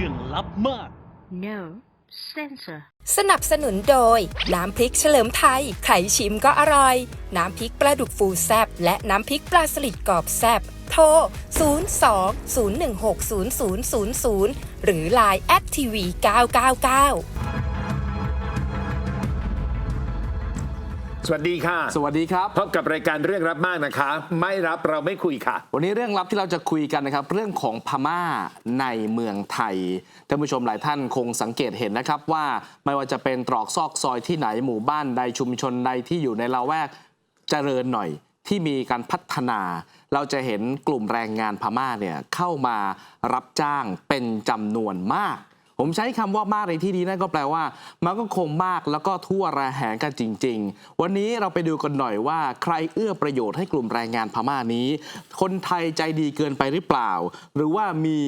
รื่องลับมาก No censor. สนับสนุนโดย น้ำพริกเฉลิมไทยใครชิมก็อร่อย น้ำพริกปลาดุกฟูแซบและน้ำพริกปลาสลิดกรอบแซบโทร 02 016 0000 หรือ Line แอดทีวี999 สวัสดีค่ะ สวัสดีครับ พบกับรายการเรื่องรับมากนะคะ ไม่รับเราไม่คุยค่ะ วันนี้เรื่องลับที่เราจะคุยกันนะครับ เรื่องของพม่าในเมืองไทยท่านผู้ชมหลายท่านคงสังเกตเห็นนะครับว่าไม่ว่าจะเป็นตรอกซอกซอยที่ไหนหมู่บ้านใดชุมชนใดที่อยู่ในละแวกเจริญหน่อยที่มีการพัฒนา เราจะเห็นกลุ่มแรงงานพม่าเนี่ยเข้ามารับจ้างเป็นจำนวนมาก ผมใช้คำว่ามากในที่นี้นั่นก็แปลว่า มันก็คงมากแล้วก็ทั่วระแหงกันจริง ๆ วันนี้เราไปดูกันหน่อยว่า ใครเอื้อประโยชน์ให้กลุ่มแรงงานพม่านี้ คนไทยใจดีเกินไปหรือเปล่า หรือว่ามี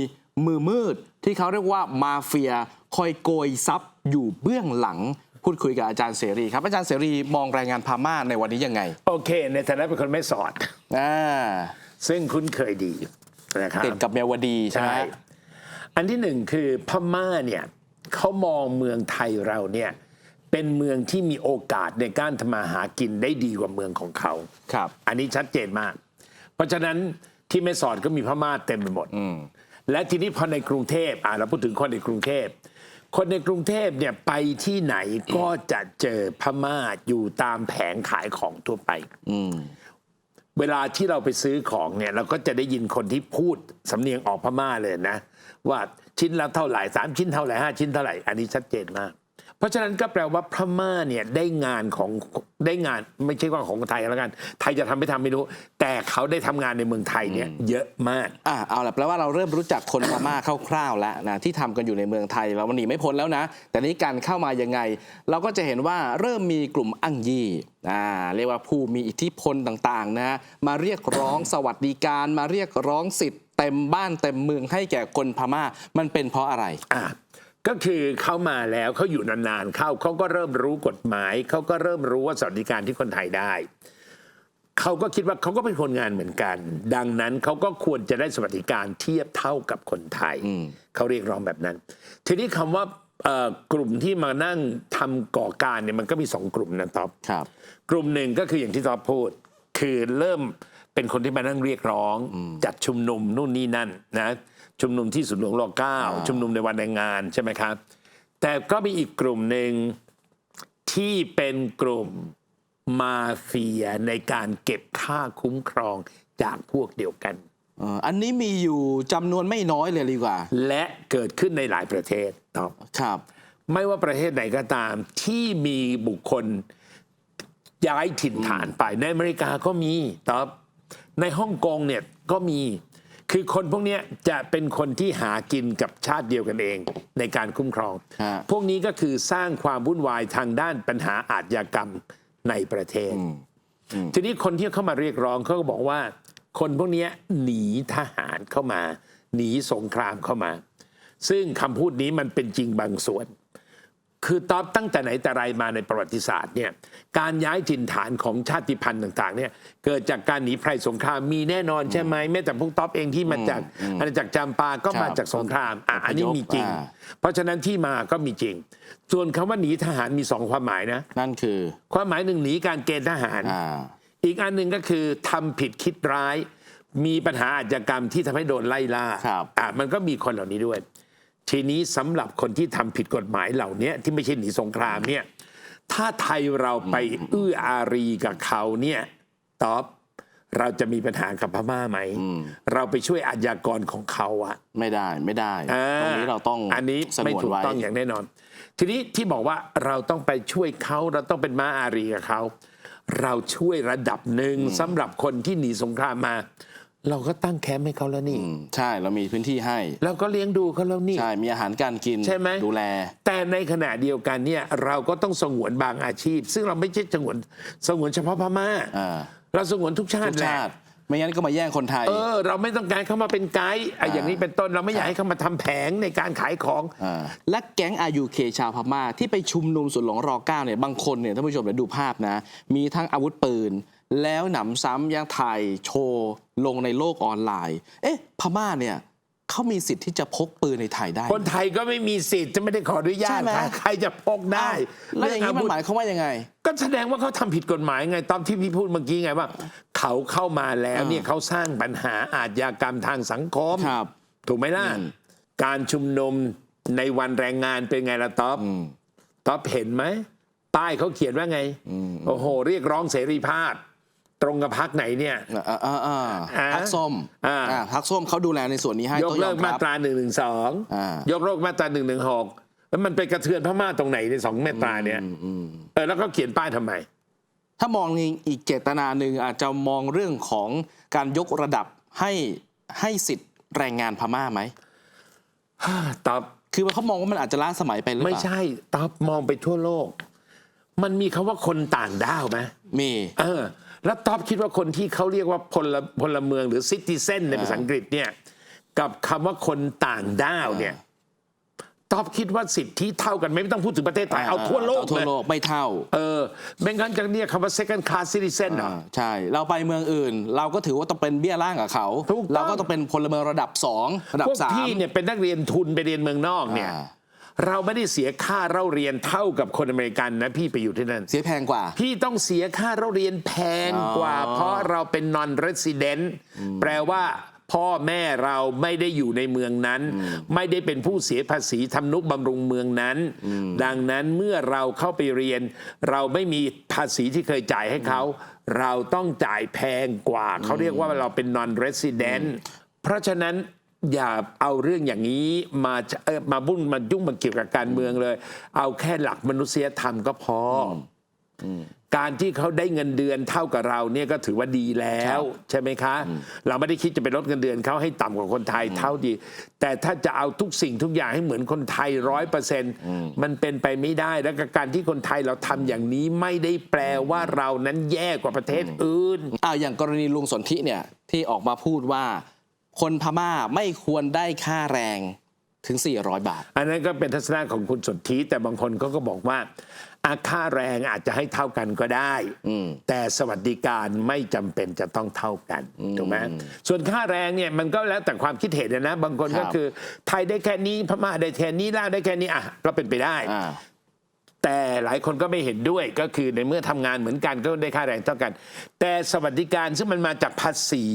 มือมืดที่เขาเรียกว่ามาเฟีย คอยโกยทรัพย์อยู่เบื้องหลังพูดคุยกับอาจารย์เสรีครับ อาจารย์เสรีมองแรงงานพม่าในวันนี้ยังไง โอเค ในฐานะเป็นคนไม่สอดอ่าซึ่งคุ้นเคยดีนะครับติดกับเมียวดีใช่ไหมใช่ อันที่หนึ่งคือพม่าเนี่ยเขามองเมืองไทยเราเนี่ยเป็นเมืองที่มีโอกาสในการทำมาหากินได้ดีกว่าเมืองของเขา ครับ อันนี้ชัดเจนมาก เพราะฉะนั้นที่แม่สอดก็มีพม่าเต็มไปหมดและทีนี้พอในกรุงเทพอ่าเราพูดถึงคนในกรุงเทพ คนในกรุงเทพเนี่ยไปที่ไหนก็จะเจอพม่าอยู่ตามแผงขายของทั่วไป อืม เวลาที่เราไปซื้อของเนี่ยเราก็จะได้ยินคนที่พูดสำเนียงออกพม่าเลยนะ ว่าชิ้นละเท่าไหร่สามชิ้นเท่าไหร่ห้าชิ้นเท่าไหร่ อันนี้ชัดเจนมาก เพราะฉะนั้นก็แปลว่าพม่าเนี่ยได้งานของได้งานไม่ใช่ว่าของไทยแล้วกัน ไทยจะทำไม่ทำไม่รู้ แต่เขาได้ทำงานในเมืองไทยเนี่ยเยอะมากอ่าเอาละแปลว่าเราเริ่มรู้จักคนพม่าคร่าวๆแล้วนะที่ทำกันอยู่ในเมืองไทยเรามันหนีไม่พ้นแล้วนะ แต่นี้การเข้ามายังไง เราก็จะเห็นว่าเริ่มมีกลุ่มอั้งยี่อ่าเรียกว่าผู้มีอิทธิพลต่างๆนะมาเรียกร้องสวัสดิการ มาเรียกร้องสิทธิ์เต็มบ้านเต็มเมืองให้แก่คนพม่ามันเป็นเพราะอะไรอะ ก็คือเขามาแล้วเขาอยู่นานๆเข้าเขาก็เริ่มรู้กฎหมายเขาก็เริ่มรู้ว่าสวัสดิการที่คนไทยได้เขาก็คิดว่าเขาก็เป็นคนงานเหมือนกัน ดังนั้นเขาก็ควรจะได้สวัสดิการเทียบเท่ากับคนไทยเขาเรียกร้องแบบนั้น ทีนี้คำว่าเอ่อกลุ่มที่มานั่งทำก่อการเนี่ยมันก็มีสองกลุ่มนะท็อปครับกลุ่มหนึ่งก็คืออย่างที่ท็อปพูด คือเริ่ม เป็นคนที่มานั่งเรียกร้อง จัดชุมนุมนู่นนี่นั่นนะชุมนุมที่สุนย์หลวงรอเก้าอ่าชุมนุมในวันแรงงานใช่ไหมครับ แต่ก็มีอีกกลุ่มหนึ่งที่เป็นกลุ่มมาเฟียในการเก็บค่าคุ้มครองจากพวกเดียวกันเอ่ออันนี้มีอยู่จำนวนไม่น้อยเลยดีกว่า และเกิดขึ้นในหลายประเทศท็อปครับ ไม่ว่าประเทศไหนก็ตามที่มีบุคคลย้ายถิ่นฐานไปในอเมริกาก็มีตอบ ในฮ่องกงเนี่ยก็มีคือคนพวกเนี้ยจะเป็นคนที่หากินกับชาติเดียวกันเองในการคุ้มครองฮะพวกนี้ก็คือสร้างความวุ่นวายทางด้านปัญหาอาชญากรรมในประเทศ ทีนี้คนที่เข้ามาเรียกร้องเขาก็บอกว่า คนพวกเนี้ยหนีทหารเข้ามา หนีสงครามเข้ามา ซึ่งคำพูดนี้มันเป็นจริงบางส่วน คือตอบตั้งแต่ไหนแต่ไรมาในประวัติศาสตร์เนี่ยการย้ายถิ่นฐานของชาติพันธุ์ต่างๆเนี่ยเกิดจากการหนีภัยสงครามมีแน่นอนใช่ไหมแม้แต่พวกต๊อบเองที่มาจากอาณาจักรจำปาก็ครับมาจากสงครามอะอันนี้มีจริงอ่าเพราะฉะนั้นที่มาก็มีจริง ส่วนคำว่าหนีทหารมีสองความหมายนะ นั่นคือ ความหมายหนึ่งหนีการเกณฑ์ทหารอ่าอีกอันหนึ่งก็คือทำผิดคิดร้าย มีปัญหาอาชญากรรมที่ทำให้โดนไล่ล่าครับอะมันก็มีคนเหล่านี้ด้วย ทีนี้สำหรับคนที่ทำผิดกฎหมายเหล่านี้ที่ไม่ใช่หนีสงครามเนี่ยถ้าไทยเราไปเอื้ออารีกับเขาเนี่ยตอบเราจะมีปัญหากับพม่าไหม เราไปช่วยอาชญากรของเขาอะไม่ได้ไม่ได้อ่าตรงนี้เราต้องอันนี้สไม่งวนถูกไว้ต้องอย่างแน่นอน ทีนี้ที่บอกว่าเราต้องไปช่วยเขาเราต้องเป็นม้าอารีกับเขา เราช่วยระดับหนึ่งสำหรับคนที่หนีสงครามมา เราก็ตั้งแคมป์ให้เขาแล้วนี่ อืมใช่เรามีพื้นที่ให้ เราก็เลี้ยงดูเขาแล้วนี่ ใช่มีอาหารการกินใช่ไหม ดูแล แต่ในขณะเดียวกันเนี่ยเราก็ต้องสงวนบางอาชีพ ซึ่งเราไม่ใช่สงวนสงวนเฉพาะพม่า อ่า เราสงวนทุกชาทุติกแหละชาติ ไม่งั้นก็มาแย่งคนไทย เออ เราไม่ต้องการเขามาเป็นไกด์อะอย่างนี้เป็นต้นเราไม่อยากให้เขามาทำแผงในการขายของอ่าและแก๊ง RUK ชาวพม่าที่ไปชุมนุมสวนหลวงร9เนี่ยบางคนเนี่ยท่านผู้ชมเดี๋ยวดูภาพนะ มีทั้งอาวุธปืน แล้วหนำซ้ำยังถ่ายโชว์ลงในโลกออนไลน์ เอ๊ะ พม่าเนี่ยเขามีสิทธิ์ที่จะพกปืนในไทยได้ คนไทยก็ไม่มีสิทธิ์จะไม่ได้ขออนุญาใช่ตไหมใครใครจะพกได้แล้วอย่างนี้มันเรื่หมายความว่ายังไง ก็แสดงว่าเขาทำผิดกฎหมายไงตามที่พี่พูดเมื่อกี้ไงว่า เขาเข้ามาแล้วอ่าเนี่ยเขาสร้างปัญหาอาชญากรรมทางสังคม ครับ ถูกไหมล่ะอืมการชุมนุมในวันแรงงานเป็นไงล่ะต๊อบต๊อบเห็นไหมป้ายเขาเขียนว่าไง โอ้โห เรียกร้องเสรีภาพ ตรงกับพักไหนเนี่ย อ่าอ่าอ่าอ่าพักส้มอ่า อ่าพักส้มเขาดูแลในส่วนนี้ให้ยกต้องยเลิอกมมารับ ตราหนึ่งหนึ่งสองอ่า ยกเลิกมาตราหนึ่งหนึ่งหกแล้วมันไปกระเทือนพม่าตรงไหนในสองมาตราเนี่ยเออแล้วก็เขียนป้ายทำไม ถ้ามองในอีกเจตนาหนึ่งอาจจะมองเรื่องของการยกระดับให้ให้สิทธิ์แรงงานพม่าไหม ตอบคือเขามองว่ามันอาจจะล้าสมัยไปหรือเปไม่ล่า ใช่ตอบมองไปทั่วโลก มันมีคาว่าคนต่างด้าวไหม มี เออ แล้วตอบคิดว่าคนที่เขาเรียกว่าพลพลเมืองหรือซิติเซนในภาษาอังกฤษเนี่ยกับคำว่าคนต่างด้าวเนี่ยตอบคิดว่าสิทธิเท่ากันไหมไม่ต้องพูดถึงประเทศไทย เอาทั่วโลกเอาทั่วเลยโลกไม่เท่า เออไม่งั้นจะเรียกคำว่า second class citizen เหรออ่าใช่ เราไปเมืองอื่น เราก็ถือว่าต้องเป็นเบี้ยล่างกับเขาถูกต้องเราก็ต้องเป็นพลเมืองระดับสองระดับพวกสามพี่เนี่ยเป็นนักเรียนทุนไปเรียนเมืองนอกเนี่ยอ่า เราไม่ได้เสียค่าเล่าเรียนเท่ากับคนอเมริกันนะพี่ไปอยู่ที่นั่น เสียแพงกว่า พี่ต้องเสียค่าเล่าเรียนแพงกว่าอ๋อเพราะเราเป็น non resident แปลว่าพ่อแม่เราไม่ได้อยู่ในเมืองนั้น ไม่ได้เป็นผู้เสียภาษีทำนุบำรุงเมืองนั้น ดังนั้นเมื่อเราเข้าไปเรียน เราไม่มีภาษีที่เคยจ่ายให้เขา เราต้องจ่ายแพงกว่า เขาเรียกว่าเราเป็น non resident เพราะฉะนั้น อย่าเอาเรื่องอย่างนี้มาเอ่อมาบุ้นมายุ่งมาเกี่ยวกับการเมืองเลย เอาแค่หลักมนุษยธรรมก็พออการที่เขาได้เงินเดือนเท่ากับเราเนี่ยก็ถือว่าดีแล้ว ใช่ไหมคะ เราไม่ได้คิดจะไปลดเงินเดือนเขาให้ต่ำกว่าคนไทยเท่าดี แต่ถ้าจะเอาทุกสิ่งทุกอย่างให้เหมือนคนไทยร้อยเปอร์เซ็นต์มันเป็นไปไม่ได้ แล้วก็การที่คนไทยเราทำอย่างนี้ไม่ได้แปลว่าเรานั้นแย่กว่าประเทศอื่นอ้าวอย่างกรณีลุงสนธิเนี่ยที่ออกมาพูดว่า คนพม่าไม่ควรได้ค่าแรงถึง 400 บาท อันนั้นก็เป็นทัศนะของคุณสนธิแต่บางคนเขาก็บอกว่าอาค่าแรงอาจจะให้เท่ากันก็ได้ แต่สวัสดิการไม่จำเป็นจะต้องเท่ากันถูกไหมส่วนค่าแรงเนี่ยมันก็แล้วแต่ความคิดเห็นนะ บางคนก็ครับคือ ไทยได้แค่นี้พม่าได้แค่นี้ลาวได้แค่นี้อะก็เป็นไปได้อ่าแต่หลายคนก็ไม่เห็นด้วยก็คือในเมื่อทำงานเหมือนกันก็ได้ค่าแรงเท่ากัน แต่สวัสดิการซึ่งมันมาจากภาษี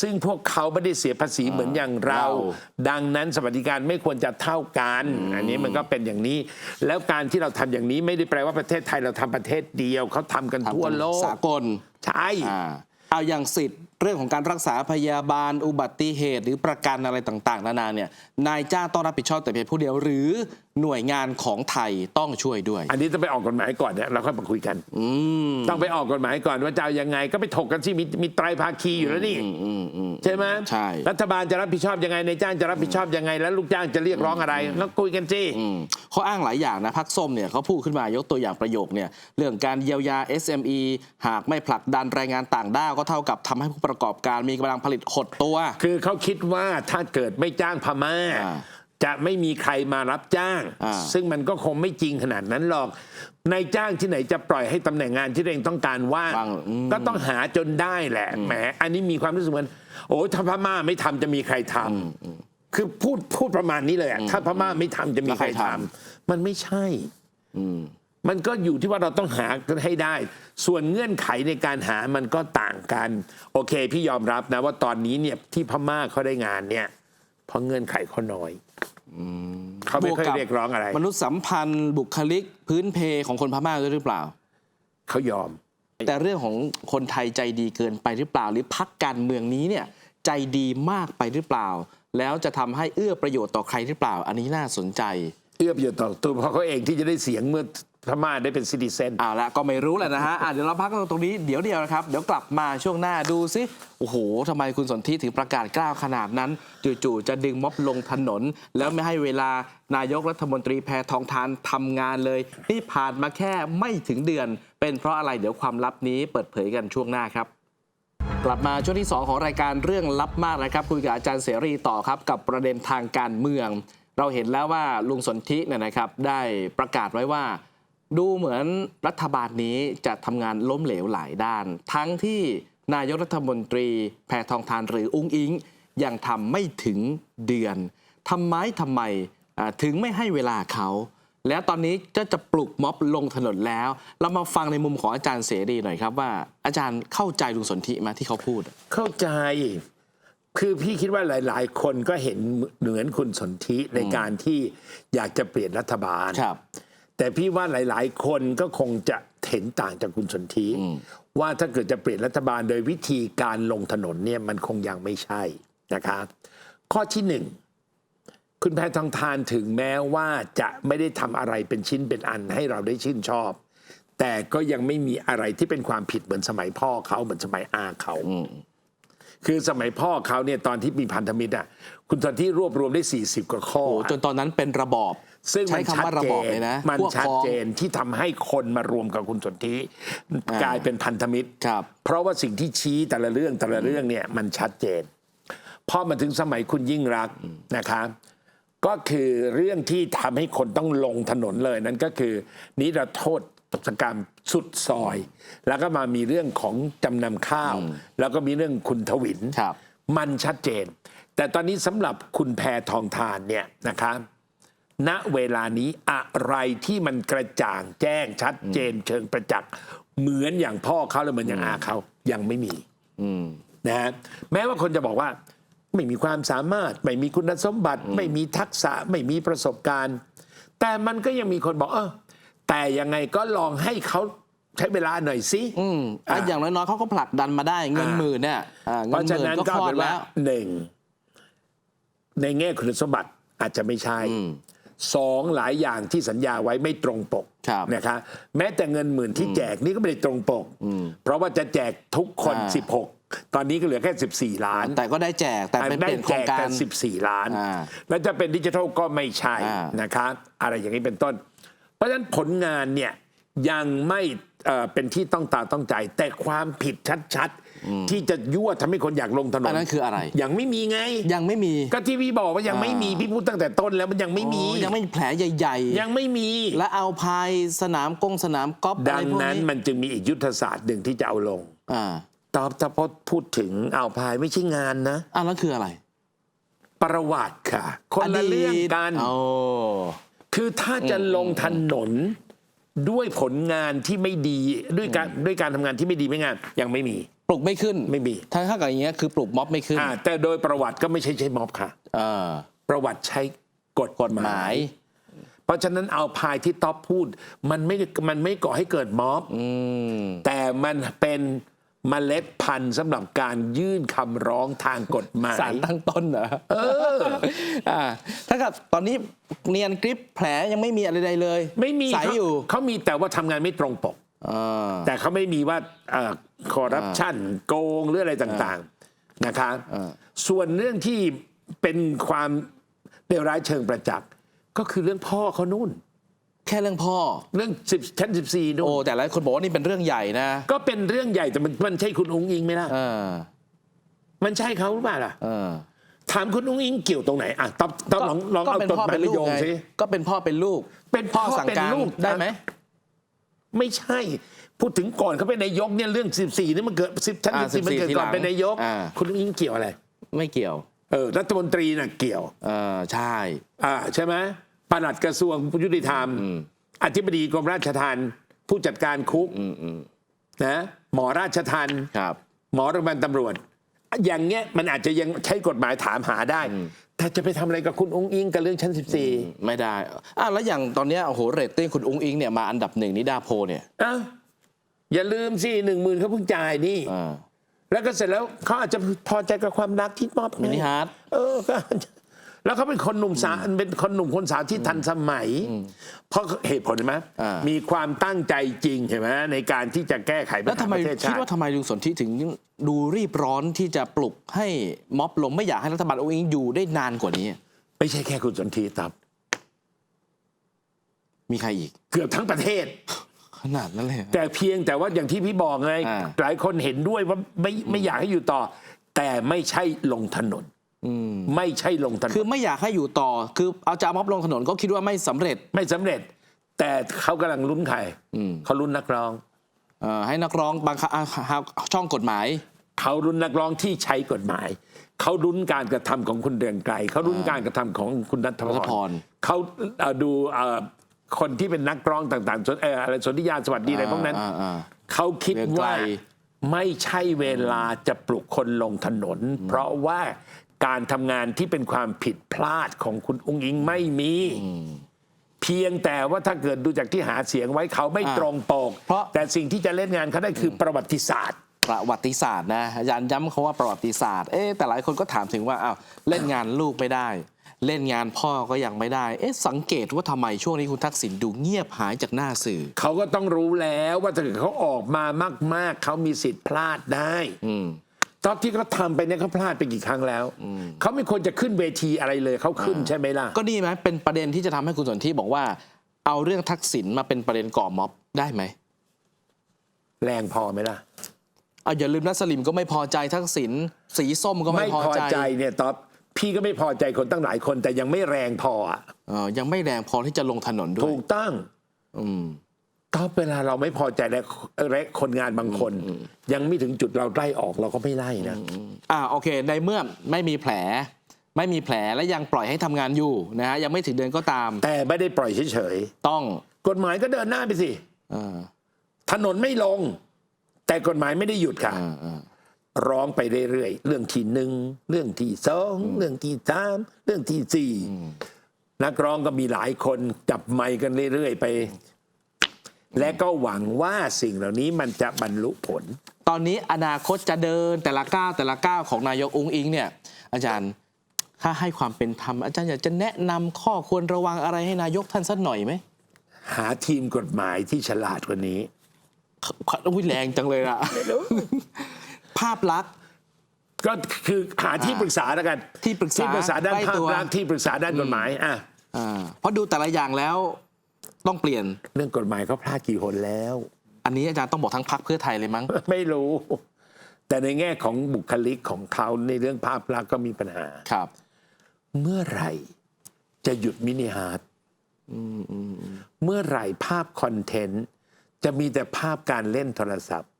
ซึ่งพวกเขาไม่ได้เสียภาษีเหมือนอย่างเราเรา ดังนั้นสวัสดิการไม่ควรจะเท่ากัน อันนี้มันก็เป็นอย่างนี้ แล้วการที่เราทำอย่างนี้ไม่ได้แปลว่าประเทศไทยเราทำประเทศเดียวเขาทำกันทั่วโลกสากลใช่อ่าเอาอย่างสิทธิ์เรื่องของการรักษาพยาบาลอุบัติเหตุ หรือประกันอะไรต่าง ๆ นานาเนี่ยนายจ้างต้องรับผิดชอบแต่เพียงผู้เดียวหรือ หน่วยงานของไทยต้องช่วยด้วย อันนี้ต้องไปออกกฎหมายก่อนเนี่ยเราค่อยมาคุยกันอืมต้องไปออกกฎหมายก่อนว่าจะเอายังไง ก็ไปถกกันที่มีมีไตรภาคีอยู่แล้วนี่อืมอืมใช่ไหมใช่รัฐบาลจะรับผิดชอบยังไงในายจ้างจะรับผิดชอบยังไง แล้วลูกจ้างจะเรียกร้องอะไรแล้วคุยกันสิอืมเขาอ้างหลายอย่างนะพักส้มเนี่ยเขาพูดขึ้นมายกตัวอย่างประโยคเนี่ยเรื่องการเยียวยา SME หากไม่ผลักดันแรงงานต่างด้าวก็เท่ากับทำให้ผู้ประกอบการมีกำลังผลิตหดตัว คือเขาคิดว่าถ้าเกิดไม่จ้างพม่าอ่า จะไม่มีใครมารับจ้าง อ่า ซึ่งมันก็คงไม่จริงขนาดนั้นหรอกนายจ้างที่ไหนจะปล่อยให้ตำแหน่งงานที่ตัวเองต้องการว่าง ว่างอืม ก็ต้องหาจนได้แหละแหมอันนี้มีความรู้สึกเหมือนโอ้ถ้าพม่าไม่ทำจะมีใครทำคือพูดพูดประมาณนี้เลยอะถ้าพม่าไม่ทำจะมีใครแล้วใครทำทมันไม่ใช่ อืม มันก็อยู่ที่ว่าเราต้องหากันให้ได้ ส่วนเงื่อนไขในการหามันก็ต่างกัน โอเค พี่ยอมรับนะว่าตอนนี้เนี่ยที่พม่าเขาได้งานเนี่ยเพราะเงื่อนไขเขาน้อย เขาไม่ค่อยเรียกร้องอะไร มนุษยสัมพันธ์บุคลิกพื้นเพของคนพม่าด้วยหรือเปล่า เขายอม แต่เรื่องของคนไทยใจดีเกินไปหรือเปล่า หรือพักการเมืองนี้เนี่ยใจดีมากไปหรือเปล่า แล้วจะทำให้เอื้อประโยชน์ต่อใครหรือเปล่า อันนี้น่าสนใจ เอื้อประโยชน์ต่อตัวเพราะเขาเองที่จะได้เสียงเมื่อ พม่าได้เป็นซิติเซนเอาละก็ไม่รู้แหละนะฮะอะเดี๋ยวเราพักกันตรงนี้เดี๋ยวเดียวนะครับ เดี๋ยวกลับมาช่วงหน้าดูซิ โอ้โหทำไมคุณสนธิถึงประกาศกล้าวขนาดนั้น จู่ๆจะดึงม็อบลงถนน แล้วไม่ให้เวลานายกรัฐมนตรีแพทองทานทำงานเลย นี่ผ่านมาแค่ไม่ถึงเดือน เป็นเพราะอะไรเดี๋ยวความลับนี้เปิดเผยกันช่วงหน้าครับกลับมาช่วงที่ 2 ของรายการเรื่องลับมากนะครับ คุยกับอาจารย์เสรีต่อครับ กับประเด็นทางการเมือง เราเห็นแล้วว่าลุงสนธิเนี่ยนะครับ ได้ประกาศไว้ว่า ดูเหมือนรัฐบาลนี้จะทำงานล้มเหลวหลายด้าน ทั้งที่นายกรัฐมนตรีแพทองทานหรืออุ้งอิง ยังทำไม่ถึงเดือนทำไมทำไมอ่าถึงไม่ให้เวลาเขา แล้วตอนนี้ก็จะปลุกม็อบลงถนนแล้ว เรามาฟังในมุมของอาจารย์เสรีหน่อยครับว่า อาจารย์เข้าใจลุงสนธิไหมที่เขาพูด เข้าใจคือพี่คิดว่าหลาย ๆ คนก็เห็นเหมือนคุณสนธิในการที่อยากจะเปลี่ยนรัฐบาลครับ แต่พี่ว่าหลาย ๆ คนก็คงจะเห็นต่างจากคุณสนธิว่าถ้าเกิดจะเปลี่ยนรัฐบาลโดยวิธีการลงถนนเนี่ยมันคงยังไม่ใช่นะครับข้อที่หนึ่งคุณแพทองทานถึงแม้ว่าจะไม่ได้ทำอะไรเป็นชิ้นเป็นอันให้เราได้ชื่นชอบ แต่ก็ยังไม่มีอะไรที่เป็นความผิดเหมือนสมัยพ่อเขาเหมือนสมัยอาเขาคือสมัยพ่อเขาเนี่ยตอนที่มีพันธมิตรอะคุณสนธิรวบรวมได้ 40 กว่าข้อโอ้จนตอนนั้นเป็นระบอบ ซึ่งใช้มันคำชัดว่าระเจบอบนเลยนะมันพวกชัดพ้องเจนที่ทำให้คนมารวมกับคุณสนธิอ่ากลายเป็นพันธมิตร ครับเพราะว่าสิ่งที่ชี้แต่ละเรื่องแต่ละเรื่องเนี่ยมันชัดเจนพอมาถึงสมัยคุณยิ่งรักษณ์นะคะก็คือเรื่องที่ทำให้คนต้องลงถนนเลยนั่นก็คือ นิรโทษกรรมสุดซอย แล้วก็มามีเรื่องของจำนำข้าว แล้วก็มีเรื่องคุณทวิน ครับ มันชัดเจน แต่ตอนนี้สำหรับคุณแพทองทานเนี่ยนะคะ ณเวลานี้อะไรที่มันกระจ่างแจ้งชัดเจนเชิงประจักษ์เหมือนอย่างพ่อเขาหรือเหมือนอย่างอาเขายังไม่มีอืมนะฮะแม้ว่าคนจะบอกว่า ไม่มีความสามารถ ไม่มีคุณสมบัติ ไม่มีทักษะไม่มีประสบการณ์ แต่มันก็ยังมีคนบอกเออแต่ยังไงก็ลองให้เขาใช้เวลาหน่อยสิอืมอะอย่างน้อยๆเขาก็ผลักดันมาได้เงินอ่าหมื่นเนี่ยอ่าเพเงินราะหฉะมื่นนั้นก็ก็คลอเป็ดนว่าแล้วหนึ่งในแง่คุณสมบัติอาจจะไม่ใช่อืม สองหลายอย่างที่สัญญาไว้ไม่ตรงปกครับนะคะแม้แต่เงินหมื่นที่แจกนี่ก็ไม่ได้ตรงปก เพราะว่าจะแจกทุกคนอ่า16ตอนนี้ก็เหลือแค่ 14 ล้าน แต่ก็ได้แจก แต่เป็นได้เป็นโคแจรงกการแต่14 ล้านอ่าแล้วจะเป็นดิจิทัลก็ไม่ใช่อ่านะคะอะไรอย่างนี้เป็นต้น เพราะฉะนั้นผลงานเนี่ยยังไม่เอ่อเป็นที่ต้องตาต้องใจ แต่ความผิดชัดๆ ที่จะยั่วทำให้คนอยากลงถนนอันนั้นคืออะไร ยังไม่มีไง ยังไม่มี ก็ที่พี่บอกว่ายังไม่มีอ่าพี่พูดตั้งแต่ต้นแล้วมันยังไม่มีอ๋อยังไม่มีแผลใหญ่ยังไม่มีๆและเอาพายสนามกงสนามกอล์ฟอะดัไรงพวกนั้นนี้มันจึงมีอีกยุทธศาสตร์หนึ่งที่จะเอาลงอ่าตอบถ้าพอพูดถึงอ่าวพายไม่ใช่งานนะอ่าแล้วคืออะไร ประวัติค่ะ คนละเรื่องกันโอ้คือถ้าจะลงถนนด้วยผลงานที่ไม่ดีด้วยการด้วยการทำงานที่ไม่ดีไม่งานยังไม่มี ปลุกไม่ขึ้นไม่มี ถ้าถ้ากับอย่างเงี้ยคือปลุกม็อบไม่ขึ้นอ่าแต่โดยประวัติก็ไม่ใช่ใช้ม็อบค่ะ อ่าประวัติใช้กฎกฎหมาย เพราะฉะนั้นเอาพายที่ท็อปพูด มันไม่มันไม่ก่อให้เกิดม็อบอืมแต่มันเป็นเมล็ดพันธุ์สำหรับการยื่นคำร้องทางกฎหมาย สารตั้งต้นเหรอเออ อ่า ถ้ากับตอนนี้เนียนกริปแผลยังไม่มีอะไรใดเลยไม่มีใสอยู่ เขาเขามีแต่ว่าทำงานไม่ตรงปกอ่า แต่เขาไม่มีว่าคอร์รัปชันโกงหรืออะไรต่างๆนะคะอ่าส่วนเรื่องที่เป็นความเลวร้ายเชิงประจักษ์ก็คือเรื่องพ่อเขานู่น แค่เรื่องพ่อ เรื่องสิบชั้นสิบสี่นู่โอ้นแต่หลายคนบอกว่านี่เป็นเรื่องใหญ่นะ ก็เป็นเรื่องใหญ่แต่มันมันใช่คุณอุ้งอิงไหมล่ะเออมันใช่เขาหรือเปล่าล่ะเออถามคุณอุ้งอิงเกี่ยวตรงไหนอะต้องต้องลองลองก็เอาเป็นกฎพ่อหมายเป็นมาลูกโยงไงสิก็เป็นพ่อเป็นลูก เป็นพ่อสั่งเป็นการลูกได้ไหม ไม่ใช่ พูดถึงก่อนเขาเป็นนายกเนี่ยเรื่อง 14นี่มันเกิด10ชั้นอ่า14มันเกิด14ก่อนทีหลังเป็นนายก อ่า คุณอุ้งอิงเกี่ยวอะไรไม่เกี่ยวเออรัฐมนตรีน่ะเกี่ยว เออใช่ อ่าใช่ไหมปลัดกระทรวงยุติธรรม อธิบดีกรมราชทัณฑ์ผู้จัดการคุกนะหมอราชทัณฑ์ครับ หมอโรงพยาบาลตำรวจ อย่างเงี้ยมันอาจจะยังใช้กฎหมายถามหาได้ แต่จะไปทำอะไรกับคุณอุ้งอิงกับเรื่องชั้น 14ไม่ได้อะแล้วอย่างตอนเนี้ยโอ้โหเรตติ้งคุณอุ้งอิงเนี่ยมาอันดับหนึ่งนิดาโพลเนี่ยอ้าวอย่าลืมสิหนึ่งหมื่นเขาเพิ่งจ่ายนี่ อ่าแล้วก็เสร็จแล้วเขาอาจจะพอใจกับความรักที่มอบให้มินิฮาร์ดเออก็ แล้วเขาเป็นคนหนุ่มสาวเป็นคนหนุ่มคนสาวที่ทันสมัย เพราะเหตุผลเห็นไหมอ่ามีความตั้งใจจริงเห็นไหมในการที่จะแก้ไขปัญแล้วทำหาไมประเทศคิดชาติว่าทำไมลุงสนธิถึงดูรีบร้อนที่จะปลุกให้ม็อบลงไม่อยากให้รัฐบาลอุ้งอิงอยู่ได้นานกว่านี้ ไม่ใช่แค่คุณสนธิครับ มีใครอีก เกือบทั้งประเทศ ขนาดนั้นเลยเหรอ แต่เพียงแต่ว่าอย่างที่พี่บอกไง อ่า หลายคนเห็นด้วยว่าไม่ไม่อยากให้อยู่ต่อ แต่ไม่ใช่ลงถนนอืม ไม่ใช่ลงถนคือนไม่อยากให้อยู่ต่อ คือเอาจะเอาม็อบลงถนนก็คิดว่าไม่สำเร็จ ไม่สำเร็จ แต่เขากำลังลุ้นใครอืมเขาลุ้นนักร้องเอ่อให้นักร้องบางคช่องกฎหมาย เขารุนนักร้องที่ใช้กฎหมาย เขารุนการกระทำของคุณเดืองไกล เขารุนการกระทำของคุณนัทพรัฐพรรเขาเอ่อดูเอ่อคนที่เป็นนักร้องต่างๆสนเอ่ออะไรสนธิยาสวัสดีอะไรพวกนั้นอ่าอ่าเขาคิดเรืองไกรว่าไม่ใช่เวลาจะปลุกคนลงถนน เพราะว่า การทำงานที่เป็นความผิดพลาดของคุณองค์อิงไม่มี เพียงแต่ว่าถ้าเกิดดูจากที่หาเสียงไว้เขาไม่อ่าตรงปกเพราะ แต่สิ่งที่จะเล่นงานเขาได้คือประวัติศาสตร์ ประวัติศาสตร์นะอาจารย์ย้ำเขาว่าประวัติศาสตร์เอ๊ะแต่หลายคนก็ถามถึงว่าอ้าวเล่นงานลูกไม่ได้ เล่นงานพ่อก็ยังไม่ได้เอ๊ะสังเกตว่าทำไมช่วงนี้คุณทักษิณดูเงียบหายจากหน้าสื่อ เขาก็ต้องรู้แล้วว่าถ้าเกิดเขาออกมามาก ๆ เขามีสิทธิ์พลาดได้ อืม ตอนที่เขาทำไปเนี่ยเขาพลาดไปกี่ครั้งแล้ว เขาไม่ควรจะขึ้นเวทีอะไรเลยเขาขึ้นใช่ไหมล่ะ ก็นี่ไหมเป็นประเด็นที่จะทำให้คุณสนธิบอกว่า เอาเรื่องทักษิณมาเป็นประเด็นก่อม็อบได้ไหมแรงพอไหมล่ะ เอาอย่าลืมนัสลิมก็ไม่พอใจทักษิณสีส้มก็ไม่ไม่พอพอใจใจเนี่ยตอบพี่ก็ไม่พอใจคนตั้งหลายคนแต่ยังไม่แรงพออะเอ่อยังไม่แรงพอที่จะลงถนนด้วยถูกต้อง อืม ตอบเวลาเราไม่พอใจและและคนงานบางคน ยังไม่ถึงจุดเราไล่ออกเราก็ไม่ไล่นะ อ่าโอเค ในเมื่อไม่มีแผล ไม่มีแผลและยังปล่อยให้ทำงานอยู่นะฮะยังไม่ถึงเดือนก็ตามแต่ไม่ได้ปล่อยเฉยต้องๆกฎหมายก็เดินหน้าไปสิเออถนนไม่ลง แต่กฎหมายไม่ได้หยุดค่ะเออเออร้องไปเรื่อยๆ เรื่องที่หนึ่งเรื่องที่สองเรื่องที่สามเรื่องที่สี่นักร้องก็มีหลายคนจับไมค์กันเรื่อยๆ ไป และก็หวังว่าสิ่งเหล่านี้มันจะบรรลุผล ตอนนี้อนาคตจะเดินแต่ละก้าวแต่ละก้าวของนายกองค์อิงเนี่ยอาจารย์ถ้าให้ความเป็นธรรมอาจารย์อยากจะแนะนำข้อควรระวังอะไรให้นายกท่านสักหน่อยไหมหาทีมกฎหมายที่ฉลาดกว่านี้อุ้ยแรงจังเลยอะภาพลักษณ์ก็คือหาที่ปรึกษาแล้วกัน ที่ปรึกษาที่ปรึกษาด้านใกล้ภาตัพวลักษณ์ที่ปรึกษาด้านกฎหมายอะอ่าเพราะดูแต่ละอย่างแล้ว ต้องเปลี่ยนเรื่องกฎหมายเขาพลาดกี่หนแล้ว อันนี้อาจารย์ต้องบอกทั้งพักเพื่อไทยเลยมั้ง ไม่รู้ แต่ในแง่ของบุคลิกของเขาในเรื่องภาพลักษณ์ก็มีปัญหาครับ เมื่อไหร่จะหยุดมินิฮาร์ดเมื่อไหร่ภาพคอนเทนต์ จะมีแต่ภาพการเล่นโทรศัพท์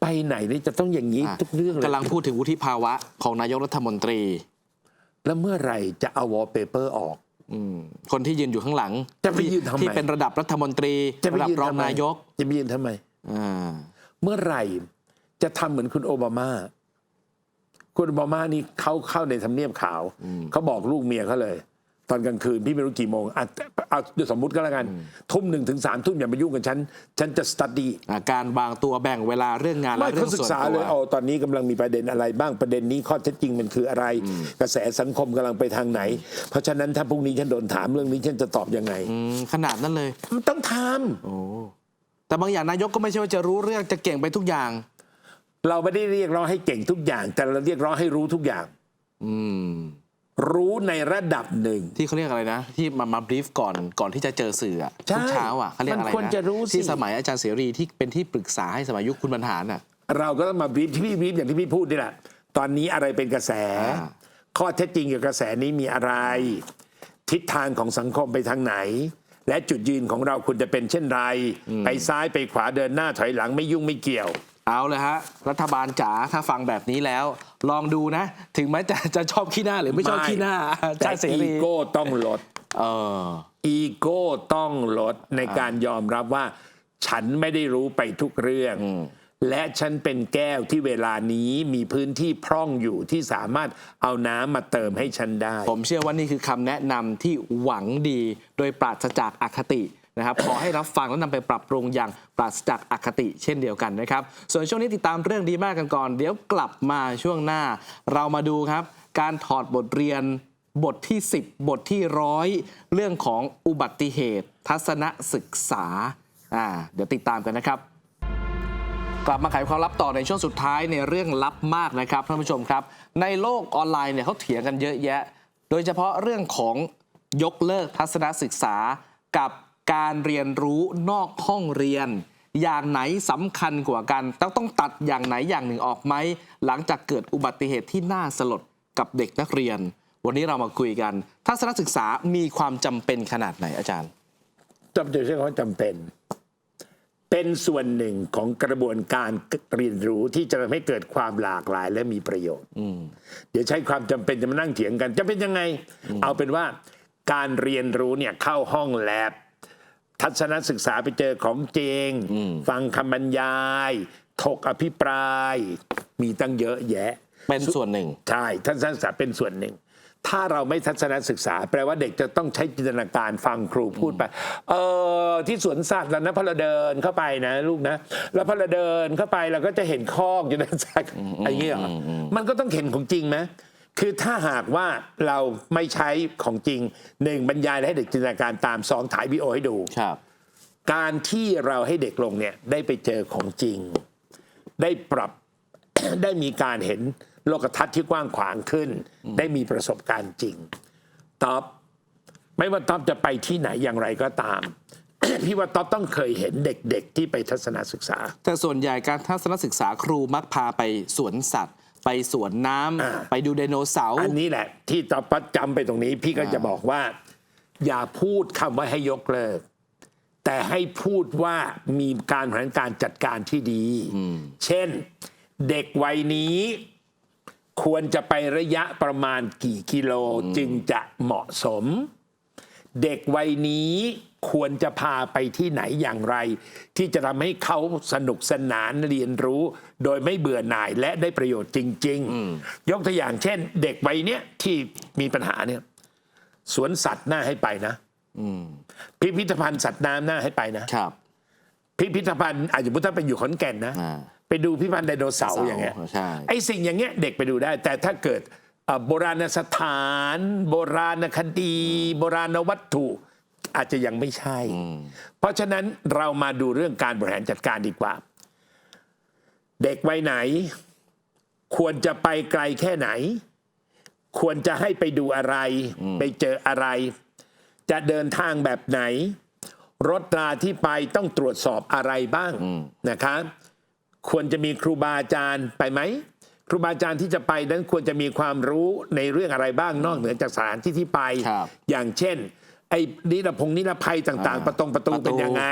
ไปไหนนี่จะต้องอย่างนี้อะทุกเรื่องเลยกำลังพูดถึงวุฒิภาวะของนายกรัฐมนตรี แล้วเมื่อไหร่จะเอาวอลเปเปอร์ออก อืมคนที่ยืนอยู่ข้างหลังจะไปยืนทำไมที่เป็นระดับรัฐมนตรีจะไประดับยืนรองทำไมนายกจะไปยืนทำไม อ่าเมื่อไหร่จะทำเหมือนคุณโอบามา คุณโอบามานี่เขาเข้าในทำเนียบขาว เขาบอกลูกเมียเขาเลย ตอนกลางคืนพี่ไม่รู้กี่โมงอะเอาสมมุติก็แล้วกัน ทุ่มหนึ่งถึงสามทุ่มอย่ามายุ่งกับฉัน ฉันจะสตัดดี้อ่าการวางตัวแบ่งเวลาเรื่องงานไม่และเรื่เขาองศึส่กวนษาตัเลวยเอาตอนนี้กำลังมีประเด็นอะไรบ้างประเด็นนี้ข้อเท็จจริงมันคืออะไร กระแสสังคมกำลังไปทางไหน เพราะฉะนั้นถ้าพรุ่งนี้ฉันโดนถามเรื่องนี้ฉันจะตอบยังไง อืมขนาดนั้นเลย มันต้องทำโอ้แต่บางอย่างนายกก็ไม่ใช่ว่าจะรู้เรื่องจะเก่งไปทุกอย่าง เราไม่ได้เรียกร้องให้เก่งทุกอย่าง แต่เราเรียกร้องให้รู้ทุกอย่าง อืม รู้ในระดับหนึ่ง ที่เขาเรียกอะไรนะ ที่มามาบรีฟก่อนก่อนที่จะเจอสื่ออะใช่ทุกเช้าอะเขาเรียกอะไรมันควรนะจะรู้สิ ที่สมัยอาจารย์เสรีที่เป็นที่ปรึกษาให้สมัยยุคคุณบรรหารอะ เราก็ต้องมาบรีฟที่พี่บรีฟอย่างที่พี่พูดนี่แหละตอนนี้อะไรเป็นกระแส อ่า ข้อเท็จจริงเกี่ยวกับกระแสนี้มีอะไร ทิศทางของสังคมไปทางไหน และจุดยืนของเราควรจะเป็นเช่นไร ไปซ้ายไปขวาเดินหน้าถอยหลังไม่ยุ่งไม่เกี่ยว เอาเลยฮะ รัฐบาลจ๋าถ้าฟังแบบนี้แล้ว ลองดูนะ ถึงแม้จะจะชอบขี้หน้าหรือไม่ชอบไม่ขี้หน้าอาแต่จารย์เสอีรีโก้ต้องลดเอออีโก้ต้องลดในการยอมรับว่า ฉันไม่ได้รู้ไปทุกเรื่องและฉันเป็นแก้วที่เวลานี้มีพื้นที่พร่องอยู่ที่สามารถเอาน้ำมาเติมให้ฉันได้ ผมเชื่อว่านี่คือคำแนะนำที่หวังดีโดยปราศจากอคติ นะครับขอให้รับฟังและนำไปปรับปรุงอย่างปราศจากอคติเช่นเดียวกันนะครับ ส่วนช่วงนี้ติดตามเรื่องดีมากกันก่อน เดี๋ยวกลับมาช่วงหน้า เรามาดูครับ การถอดบทเรียนบทที่ 10 บทที่ร้อยเรื่องของอุบัติเหตุ ทัศนศึกษาอ่าเดี๋ยวติดตามกันนะครับ กลับมาไขความลับต่อในช่วงสุดท้ายในเรื่องลับมากนะครับท่านผู้ชมครับ ในโลกออนไลน์เนี่ยเขาเถียงกันเยอะแยะ โดยเฉพาะเรื่องของยกเลิกทัศนศึกษากับ การเรียนรู้นอกห้องเรียน อย่างไหนสำคัญกว่ากันต้องต้องตัดอย่างไหนอย่างหนึ่งออกไหมหลังจากเกิดอุบัติเหตุที่น่าสลดกับเด็กนักเรียน วันนี้เรามาคุยกันทัศนศึกษามีความจำเป็นขนาดไหนอาจารย์จำเป็นใช่คำว่าจำเป็น เป็นส่วนหนึ่งของกระบวนการเรียนรู้ที่จะทำให้เกิดความหลากหลายและมีประโยชน์เดี๋ยวใช้ความจำเป็นจะมานั่งเถียงกันจะเป็นยังไง เอาเป็นว่าการเรียนรู้เนี่ยเข้าห้องแลบ ทัศนศึกษาไปเจอของจริง ฟังคำบรรยาย ถกอภิปราย มีตั้งเยอะแยะ เป็นส่วนหนึ่ง ใช่ทัศนศึกษาเป็นส่วนหนึ่ง ถ้าเราไม่ทัศนศึกษา แปลว่าเด็กจะต้องใช้จินตนาการฟังครูพูดไปเออที่สวนสัตว์แล้วนะพอเราเดินเข้าไปนะ ลูกนะ แล้วพอเราเดินเข้าไปเราก็จะเห็นคอกอยู่ในสัตว์อะไรอย่างเงี้ยเหรออมันก็ต้องเห็นของจริงไหม คือถ้าหากว่าเราไม่ใช้ของจริงหนึ่งบรรยายให้เด็กจินตนาการตามสองถ่ายวิดีโอให้ดูครับ การที่เราให้เด็กลงเนี่ยได้ไปเจอของจริง ได้ปรับ ได้มีการเห็นโลกทัศน์ที่กว้างขวางขึ้น ได้มีประสบการณ์จริงท็อปไม่ว่าท็อปจะไปที่ไหนอย่างไรก็ตาม พี่ว่าท็อปต้องเคยเห็นเด็กๆ ที่ไปทัศนศึกษา แต่ส่วนใหญ่การทัศนศึกษาครูมักพาไปสวนสัตว์ ไปสวนน้ำอ่า ไปดูไดโนเสาร์อันนี้แหละ ที่ท็อปจำไปตรงนี้ พี่ก็จะบอกว่า อย่าพูดคำว่าให้ยกเลิก แต่ให้พูดว่ามีการบริหารการจัดการที่ดี เช่น เด็กวัยนี้ ควรจะไประยะประมาณกี่กิโลจึงจะเหมาะสม เด็กวัยนี้ ควรจะพาไปที่ไหนอย่างไร ที่จะทำให้เขาสนุกสนานเรียนรู้ โดยไม่เบื่อหน่ายและได้ประโยชน์จริง ๆ ยกตัวอย่างเช่น เด็กวัยเนี้ยที่มีปัญหาเนี่ยสวนสัตว์น่าให้ไปนะพิพิธภัณฑ์สัตว์น้ำน่าให้ไปนะครับ พิพิธภัณฑ์อาจจะพุทธไปอยู่ขอนแก่นนะอ่า ไปดูพิพิธภัณฑ์ไดโนเสาร์อย่างเงี้ย ใช่ ไอ้สิ่งอย่างเงี้ยเด็กไปดูได้ แต่ถ้าเกิดเอ่อโบราณสถาน โบราณคดี โบราณวัตถุ อาจจะยังไม่ใช่ เพราะฉะนั้นเรามาดูเรื่องการบริหารจัดการดีกว่า เด็กวัยไหน ควรจะไปไกลแค่ไหน ควรจะให้ไปดูอะไร ไปเจออะไร จะเดินทางแบบไหน รถราที่ไปต้องตรวจสอบอะไรบ้างนะคะควรจะมีครูบาอาจารย์ไปไหมครูบาอาจารย์ที่จะไปนั้นควรจะมีความรู้ในเรื่องอะไรบ้างนอกเหนือจากสถานที่ที่ไปครับอย่างเช่น ไอ้นิรพงนิรภัยต่างอ่าๆประตงประตูประตูเป็นยังไง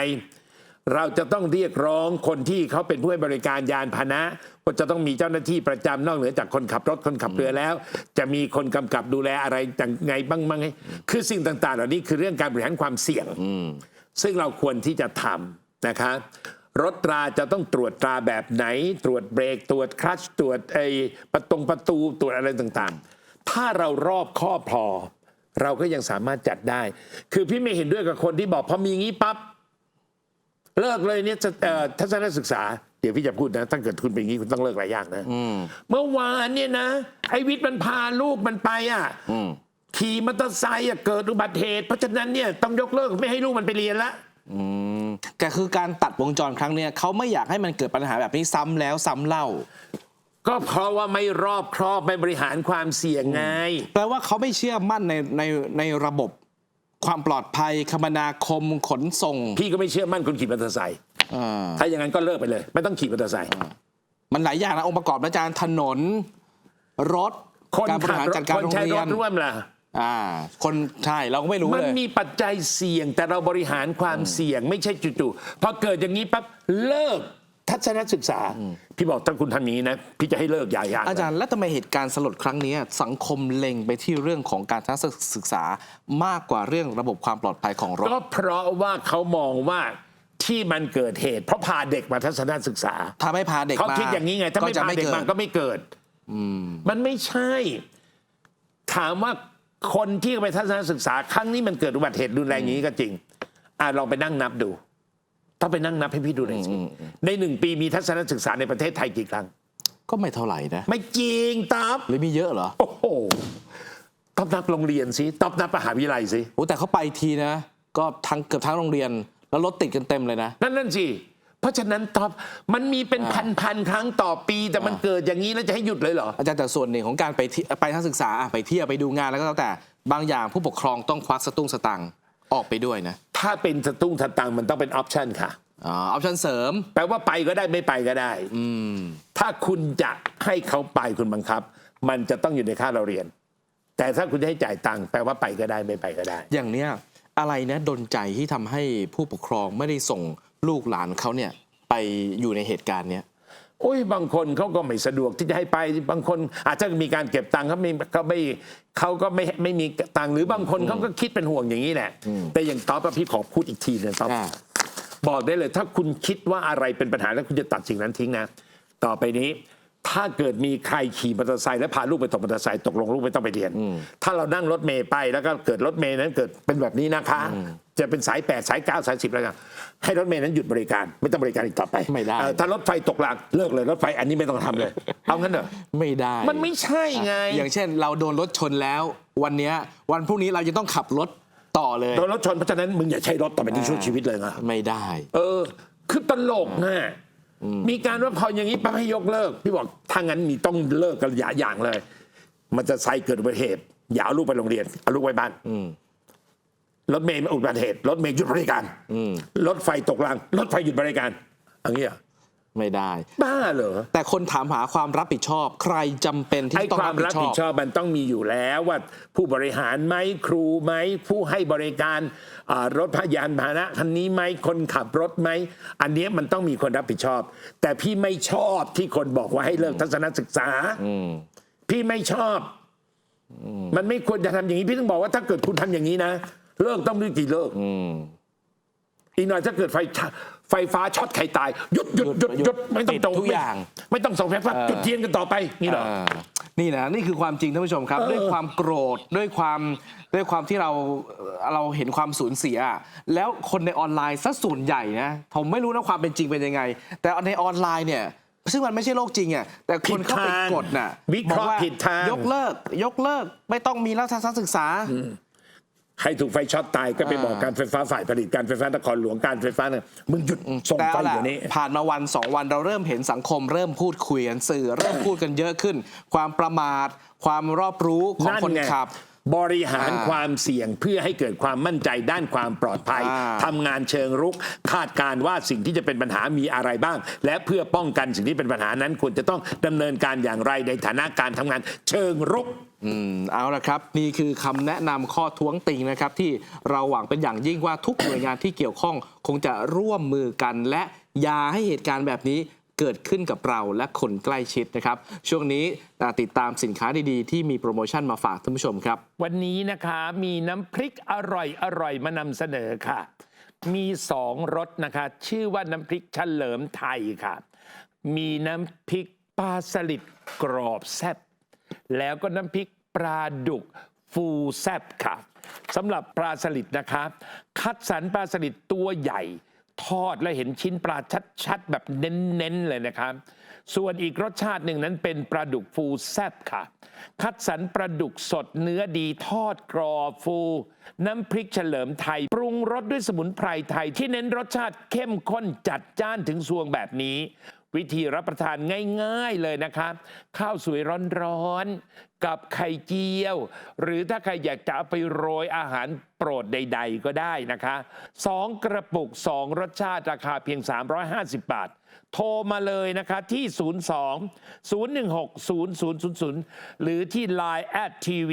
เราจะต้องเรียกร้องคนที่เขาเป็นผู้ให้บริการยานพาหนะ ก็จะต้องมีเจ้าหน้าที่ประจำนอกเหนือจากคนขับรถคนขับเรือแล้ว จะมีคนกำกับดูแลอะไรยังไงบ้างมั้งคือสิ่งต่าง ๆ เหล่านี้คือเรื่องการบริหารความเสี่ยง ซึ่งเราควรที่จะทำนะคะรถตราจะต้องตรวจตราแบบไหน ตรวจเบรก ตรวจคลัตชตรวจไอ้ประตงประตูตรวจอะไรต่างๆ ถ้าเรารอบครอบพอ เราก็ยังสามารถจัดได้ คือพี่ไม่เห็นด้วยกับคนที่บอกพอมีงี้ปั๊บเลิกเลยเนี่ยจะเอ่อทัศนศึกษา เดี๋ยวพี่จะพูดนะถ้าเกิดคุณเป็นอย่างนี้คุณต้องเลิกหลายอย่างนะเมื่อวานเนี่ยนะไอ้วิทย์มันพาลูกมันไปอะอืมขี่มอเตอร์ไซค์อะเกิดอุบัติเหตุ เพราะฉะนั้นเนี่ยต้องยกเลิกไม่ให้ลูกมันไปเรียนละอืมแต่คือการตัดวงจรครั้งเนี้ยเขาไม่อยากให้มันเกิดปัญหาแบบนี้ซ้ำแล้วซ้ำเล่า ก็เพราะว่าไม่รอบครอบไม่บริหารความเสี่ยงไง แปลว่าเขาไม่เชื่อมั่นในในในระบบ ความปลอดภัยคมนาคมขนส่งพี่ก็ไม่เชื่อมั่นคนขี่มอเตอร์ไซค์อ่าถ้าอย่างนั้นก็เลิกไปเลย ไม่ต้องขี่มอเตอร์ไซค์มันหลายอย่างนะองค์ประกอบนะอาจารย์ถนน รถคนการบริขับหารรถจัดการคนโรงใช้เรีรยถนร่วมล่ะ อ่า คนใช่เราก็ไม่รู้มันเลยมีปัจจัยเสี่ยงแต่เราบริหารความเสี่ยงไม่ใช่จู่ๆพอเกิดอย่างนี้ปั๊บเลิก ทัศนศึกษา พี่บอกถ้าคุณทำอย่างนี้นะ พี่จะให้เลิกอย่าอย่างอาจารย์แล้วทำไมเหตุการณ์สลดครั้งนี้ สังคมเล็งไปที่เรื่องของการทัศนศึกษามากกว่าเรื่องระบบความปลอดภัยของรถก็เพราะว่าเขามองว่าที่มันเกิดเหตุ เพราะพาเด็กมาทัศนศึกษาถ้าไม่พาเด็กเขามาคิดอย่างนี้ไง ถ้าไม่จะพาเด็กมาก็ไม่เกิดมันไม่ใช่ ถามว่าคนที่ไปทัศนศึกษา ครั้งนี้มันเกิดอุบัติเหตุรุนแรงอย่างนี้ก็จริงอ่าลองไปนั่งนับดู ต้องไปนั่งนับให้พี่ดูหน่อยสิในหนึ่งปีมีทัศนศึกษาในประเทศไทยกี่ครั้ง ก็ไม่เท่าไหร่นะ ไม่จริงต๊อบหรือมีเยอะเหรอ โอ้โหต๊อบนับโรงเรียนสิต๊อบนับมหาวิทยาลัยสิโอ้แต่เขาไปทีนะ ก็ทั้งเกือบทั้งโรงเรียน แล้วรถติดกันเต็มเลยนะ นั่นนั่นสิเพราะฉะนั้นต๊อบมันมีเป็นพันพันๆครั้งต่อปี แต่มันเกิดอย่างนี้แล้วจะให้หยุดเลยเหรอ อาจารย์แต่ส่วนหนึ่งของการไปที่ไปทัศนศึกษาอะไปเที่ยวไปดูงานแล้วก็แล้วแต่บางอย่างผู้ปกครองต้องควักสตุ้งสตังค์ ออกไปด้วยนะถ้าเป็นสตุ้งสตังค์มันต้องเป็นออปชันค่ะ อ๋อออปชั่นเสริม แปลว่าไปก็ได้ไม่ไปก็ได้ อืม ถ้าคุณจะให้เขาไปคุณบังคับ มันจะต้องอยู่ในค่าเราเรียน แต่ถ้าคุณจะให้จ่ายตังค์แปลว่าไปก็ได้ไม่ไปก็ได้ อย่างเนี้ยอะไรนะดนใจที่ทำให้ผู้ปกครองไม่ได้ส่งลูกหลานเขาเนี่ยไปอยู่ในเหตุการณ์เนี้ย โอ้ยบางคนเขาก็ไม่สะดวกที่จะให้ไปบางคนอาจจะมีการเก็บตังค์เขาไม่เขาไม่ เขาก็ไม่ไม่มีตังค์หรือบางคนเขาก็คิดเป็นห่วงอย่างนี้แหละ แต่อย่างต๊อบอะพี่ขอพูดอีกทีนะต๊อบอ่า บอกได้เลย ถ้าคุณคิดว่าอะไรเป็นปัญหาแล้วคุณจะตัดสิ่งนั้นทิ้งนะ ต่อไปนี้ ถ้าเกิดมีใครขี่มอเตอร์ไซค์แล้วพาลูกไปตกมอเตอร์ไซค์ตกลงลูกไม่ต้องไปเรียน ถ้าเรานั่งรถเมย์ไปแล้วก็เกิดรถเมย์นั้นเกิดเป็นแบบนี้นะคะ จะเป็นสาย 8 สาย 9 สาย 10แล้วกันให้รถเมย์นั้นหยุดบริการ ไม่ต้องบริการอีกต่อไปไม่ได้เอ่อถ้ารถไฟตกรางเลิกเลยรถไฟอันนี้ไม่ต้องทำเลย เอางั้นเหรอไม่ได้ มันไม่ใช่ไง อย่างเช่น เราโดนรถชนแล้ว วันเนี้ยวันพรุ่งนี้เราจะต้องขับรถต่อเลยโดนรถชนเพราะฉะนั้นมึงอย่าใช้รถต่อไปนี้ช่วยชีวิตเลยนะไม่ได้ เออ คือตลกนะ มีการว่าพออย่างนี้ปั๊บให้ยกเลิก พี่บอกถ้างั้นมีต้องเลิกกันอย่าอย่างเลย มันจะไซค์เกิดอุบัติเหตุ อย่าเอาลูกไปโรงเรียนเอาลูกไว้บ้านรถเมย์อุบัติเหตุรถเมย์หยุดบริการรถไฟตกรางรถไฟหยุดบริการอย่างนี้เหรอ ไม่ได้ บ้าเหรอ แต่คนถามหาความรับผิดชอบ ใครจำเป็นที่ไอ้ต้องความรับผิรับดชผิอดบชอบมันต้องมีอยู่แล้วว่าผู้บริหารไหมครูไหมผู้ให้บริการอ่ารถพยานพาหนะคันนี้ไหมคนขับรถไหม อันเนี้ยมันต้องมีคนรับผิดชอบ แต่พี่ไม่ชอบที่คนบอกว่าให้เลิกทัศนศึกษาพี่ไม่ชอบ มันไม่ควรจะทำอย่างนี้พี่ต้องบอกว่าถ้าเกิดคุณทำอย่างนี้นะเลิกต้องรีบกี่เลิกอีกหน่อยถ้าเกิดไฟช ไฟฟ้าช็อตใครตายหยุดหยุดหยุดหยุดไม่ต้องปิดตรงทุกอย่างไม่ไม่ต้องส่งไฟฟ้าจุดเทียนกันต่อไปนี่เหรออ่านี่นะนี่คือความจริงท่านผู้ชมครับด้วยความโกรธด้วยความด้วยความที่เราเราเห็นความสูญเสีย แล้วคนในออนไลน์ซะส่วนใหญ่นะผมไม่รู้นะความเป็นจริงเป็นยังไง แต่ในออนไลน์เนี่ยซึ่งมันไม่ใช่โลกจริงอะแต่คนเข้าไปผิดทางกดน่ะวิเคราะห์บอกผิดทาง ยกเลิก ยกเลิกไม่ต้องมีรัฐศึกษา ใครถูกไฟช็อตตายก็ไปบอกการไฟฟ้าฝ่ายผลิตการไฟฟ้านครหลวงการไฟฟ้าเนี่ยมึงหยุดส่งแต่ไฟเอาล่ะเดี๋ยวนี้ ผ่านมาวันสองวันเราเริ่มเห็นสังคม เริ่มพูดคุยกันสื่อ เริ่มพูดกันเยอะขึ้น ความประมาทความรอบรู้ของนั่นคนไงขับ บริหารอ่าความเสี่ยงเพื่อให้เกิดความมั่นใจด้านความปลอดภัยอ่าทำงานเชิงรุก คาดการณ์ว่าสิ่งที่จะเป็นปัญหามีอะไรบ้าง และเพื่อป้องกันสิ่งที่เป็นปัญหานั้นควรจะต้องดำเนินการอย่างไรในฐานะการทำงานเชิงรุกอืมเอาละครับ นี่คือคำแนะนำข้อท้วงติงนะครับ ที่เราหวังเป็นอย่างยิ่งว่าทุกหน่วยงานที่เกี่ยวข้อง คงจะร่วมมือกันและอย่าให้เหตุการณ์แบบนี้ เกิดขึ้นกับเราและคนใกล้ชิดนะครับ ช่วงนี้ติดตามสินค้าดีๆ ที่มีโปรโมชั่นมาฝากท่านผู้ชมครับ วันนี้นะคะมีน้ำพริกอร่อยอร่อยมานำเสนอค่ะ มีสองรสนะคะ ชื่อว่าน้ำพริกเฉลิมไทยค่ะ มีน้ำพริกปลาสลิดกรอบแซ่บแล้วก็น้ำพริกปลาดุกฟูแซบค่ะสำหรับปลาสลิดนะคะ คัดสรรปลาสลิดตัวใหญ่ ทอดและเห็นชิ้นปลาชัดๆ แบบเน้นๆ เลยนะครับ ส่วนอีกรสชาติหนึ่งนั้นเป็นปลาดุกฟูแซ่บค่ะ คัดสรรปลาดุกสดเนื้อดีทอดกรอบฟู น้ำพริกเฉลิมไทย ปรุงรสด้วยสมุนไพรไทยที่เน้นรสชาติเข้มข้นจัดจ้านถึงสวงแบบนี้ วิธีรับประทานง่ายๆเลยนะครับข้าวสวยร้อนๆ กับไข่เจียว หรือถ้าใครอยากจะเอาไปโรยอาหารโปรดใดๆก็ได้นะคะสองกระปุก 2 รสชาติราคาเพียง 350 บาท โทรมาเลยนะคะที่ 02 016 0000 หรือที่ Line at tv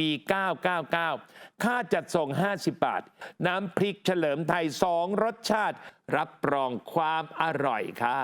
999 ค่าจัดส่ง 50 บาท น้ำพริกเฉลิมไทย 2 รสชาติ รับรองความอร่อยค่ะ